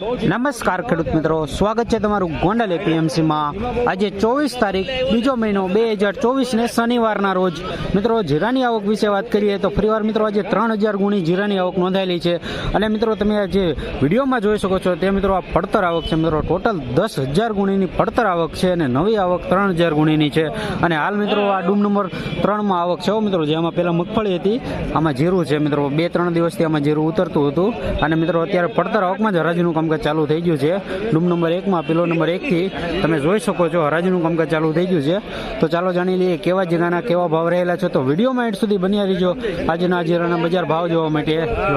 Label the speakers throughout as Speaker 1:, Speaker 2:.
Speaker 1: નમસ્કાર ખેડૂત મિત્રો, સ્વાગત છે તમારું ગોંડલ એપીએમસીમાં આજે ચોવીસ તારીખ, બીજો મહિનો, બે હજાર ચોવીસને શનિવારના રોજ. મિત્રો, જીરાની આવક વિશે વાત કરીએ તો ફરીવાર મિત્રો, આજે ત્રણ હજાર ગુણી જીરાની આવક નોંધાયેલી છે. અને મિત્રો, તમે આ જે વિડીયોમાં જોઈ શકો છો, તે મિત્રો આ પડતર આવક છે. મિત્રો, ટોટલ દસ હજાર ગુણીની પડતર આવક છે અને નવી આવક ત્રણ હજાર ગુણીની છે. અને હાલ મિત્રો, આ ડૂમ નંબર ત્રણમાં આવક છે મિત્રો જેમાં પહેલાં મગફળી હતી, આમાં જીરું છે. મિત્રો, બે ત્રણ દિવસથી આમાં જીરું ઉતરતું હતું. અને મિત્રો, અત્યારે પડતર આવકમાં જ હરાજીનું કામકાજ ચાલુ થઈ ગયું છે. રૂમ નંબર એકમાં પિલો નંબર એકથી તમે જોઈ શકો છો, હરાજીનું કામકાજ ચાલુ થઈ ગયું છે. તો ચાલો જાણી લઈએ કેવા જીરાના કેવા ભાવ રહેલા છે. તો વિડીયોમાં એડ સુધી બન્યા રહીજો. આજના જીરાના બજાર ભાવ જોવા માટે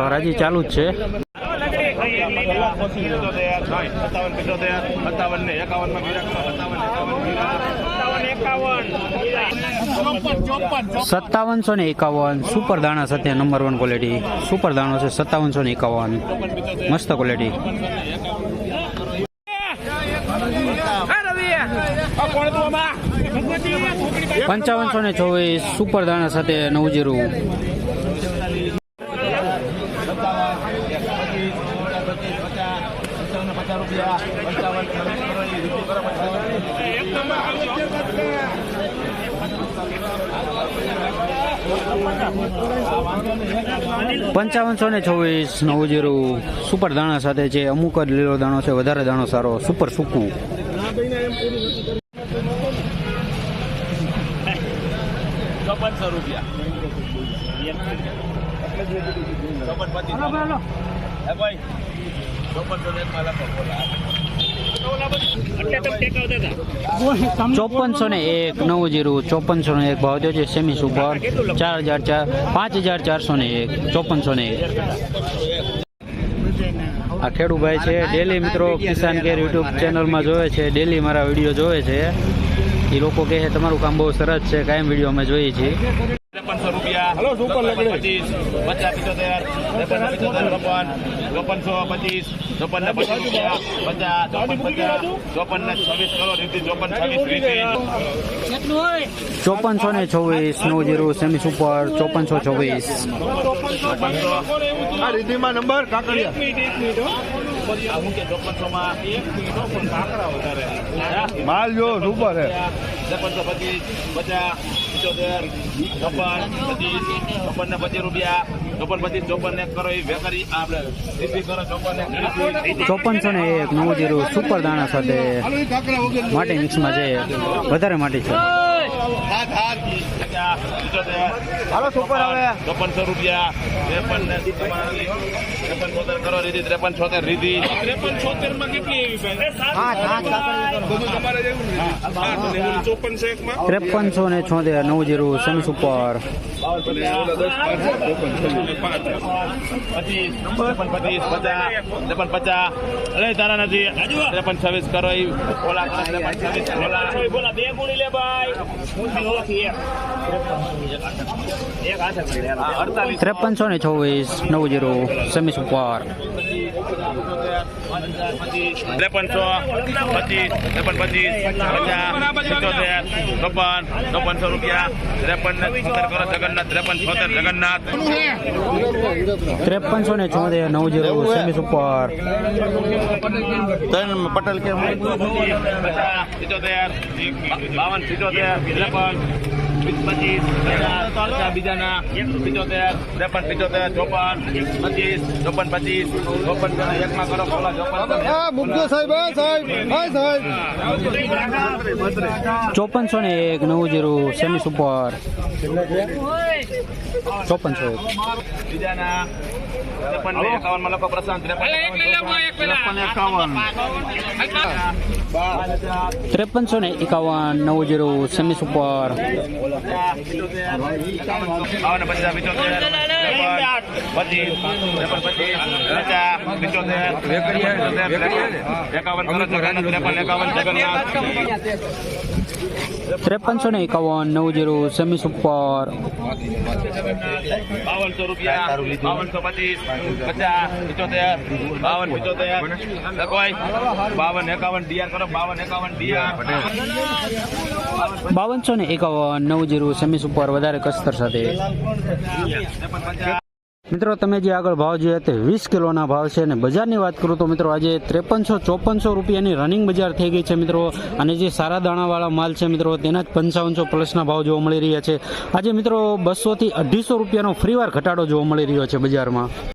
Speaker 1: હરાજી ચાલુ જ છે. સત્તાવનસો ને એકાવન સુપર દાણા સાથે નંબર વન ક્વોલિટી સુપર દાણો છે, સત્તાવનસો ને એકાવન. મસ્ત ક્વોલિટી પંચાવનસો ને ચોવીસ સુપર દાણા સાથે નવ જીરું
Speaker 2: પચાસ રૂપિયા પંચાવન
Speaker 1: પંચાવનસો ને છવ્વીસ નવ જીરું સુપર દાણા સાથે છે. અમુક જ લીલો દાણો છે, વધારે દાણો સારો. સુપર સૂકું.
Speaker 2: ચોપનસો રૂપિયા. ચોપનસો ને
Speaker 1: એક, નવ જીરું ચોપનસો ને એક, ભાવ થયો છે સેમી સુપર, ચાર હજાર ચાર, પાંચ હજાર ચારસો ને એક ચોપનસો ને એક. આ ખેડૂભાઈ છે, ડેલી મિત્રો, કિસાન કેર યુટ્યુબ ચેનલમાં જોવે છે, ડેલી મારા વીડિયો જોવે છે. એ લોકો કહે તમારું કામ બહુ સરસ છે, કાયમ વીડિયો અમે જોઈએ છીએ.
Speaker 2: ત્રેપનસો રૂપિયા પચીસ પચાસ પિત્તોતેર ત્રેપન પિત્તોતેર ચોપન ચોપનસો પચીસ ચોપન ને પચીસ રૂપિયા. પચાસ ચોપન પચાસ ચોપન ને છવ્વીસ કરો રીતિ ચોપન છવ્વીસ રીતિ
Speaker 1: ચોપનસો ને છવ્વીસ નવ જીરો સેમી સુપર ચોપનસો
Speaker 3: આ રીતિમાં નંબર કાકડિયા માલ જો સુપર હે.
Speaker 2: ત્રેપનસો પચીસ પચાસ પંચોતેર ચોપન પચીસ ચોપન ને પચીસ રૂપિયા ચોપન પચીસ ચોપન ને કરો વેપારી આપણે કરો ચોપન ને.
Speaker 1: ચોપનસો ને એક નવું જીરું સુપર દાણા સાથે માટી મિક્સમાં છે વધારે માટી છે
Speaker 2: હાલો સુપર હવે. ચોપનસો રૂપિયા. ત્રેપન ને ત્રેપન છોતેર કરો રીધી ત્રેપન છોતેર રીધી. ત્રેપન છોતેરમાં કેટલી ચોપન છે એકમાં.
Speaker 1: ત્રેપનસો ને છોતેર નવ જીરો સેમી સુપર.
Speaker 2: પચીસ ત્રેપન પચીસ. પચાસ ત્રેપન પચાસ. અરે તારા નથી. ત્રેપન છવ્વીસ કરો એ ઓલા ત્રેપન છવ્વીસ ઓલા. બે ગુણી લે ભાઈ. અડતાલીસ
Speaker 1: ત્રેપનસો ને છવ્વીસ નવ જીરો સેમી સુપર
Speaker 2: ત્રેપનસો પચીસ ત્રેપન પચીસ પચાસ પંચોતેર ચોપન ચોપનસો રૂપિયા ત્રેપન છોતેર કરો જગન્નાથ ત્રેપન છોતેર જગન્નાથ
Speaker 1: ત્રેપનસો ને છોતેર નવ જીરો સેમી સુપર
Speaker 3: પટેલ કે
Speaker 2: પચાસ બાવન પિત્તોતેર ત્રેપન. પચીસ પચાસ બીજાના પિત્તોતેર ત્રેપન પિત્તોતેર ચોપન પચીસ ચોપન પચીસ ચોપન એકમાં કરો ખોલા ચોપન
Speaker 3: હા મુગ્ધો સાહેબ સાહેબ હા સાહેબ.
Speaker 1: ચોપનસો ને એક નવ જીરું સેમી સુપર. ચોપનસો એક.
Speaker 2: બીજાના એકાવનમાં લખો પ્રશાંત ત્રેપન
Speaker 3: ત્રેપન એકાવન.
Speaker 1: ત્રેપનસો ને એકાવન નવ જીરો સેમી સુપર.
Speaker 2: બાવન
Speaker 1: ત્રેપનસો ને એકાવન નવ જીરો સેમી સુપર
Speaker 2: બાવનસો રૂપિયા બાવનસો
Speaker 1: ને એકાવન, નવ જીરો, સેમી સુપર, વધારે કસ્તર સાથે. મિત્રો, તમે જે આગળ ભાવ જોયા તે વીસ કિલોના ભાવ છે અને બજારની વાત કરું તો મિત્રો, આજે ત્રેપનસો, ચોપનસો રૂપિયાની રનિંગ બજાર થઈ ગઈ છે મિત્રો. અને જે સારા દાણાવાળા માલ છે મિત્રો, તેના જ પંચાવનસો પ્લસના ભાવ જોવા મળી રહ્યા છે. આજે મિત્રો, બસોથી અઢીસો રૂપિયાનો ફરીવાર ઘટાડો જોવા મળી રહ્યો છે બજારમાં.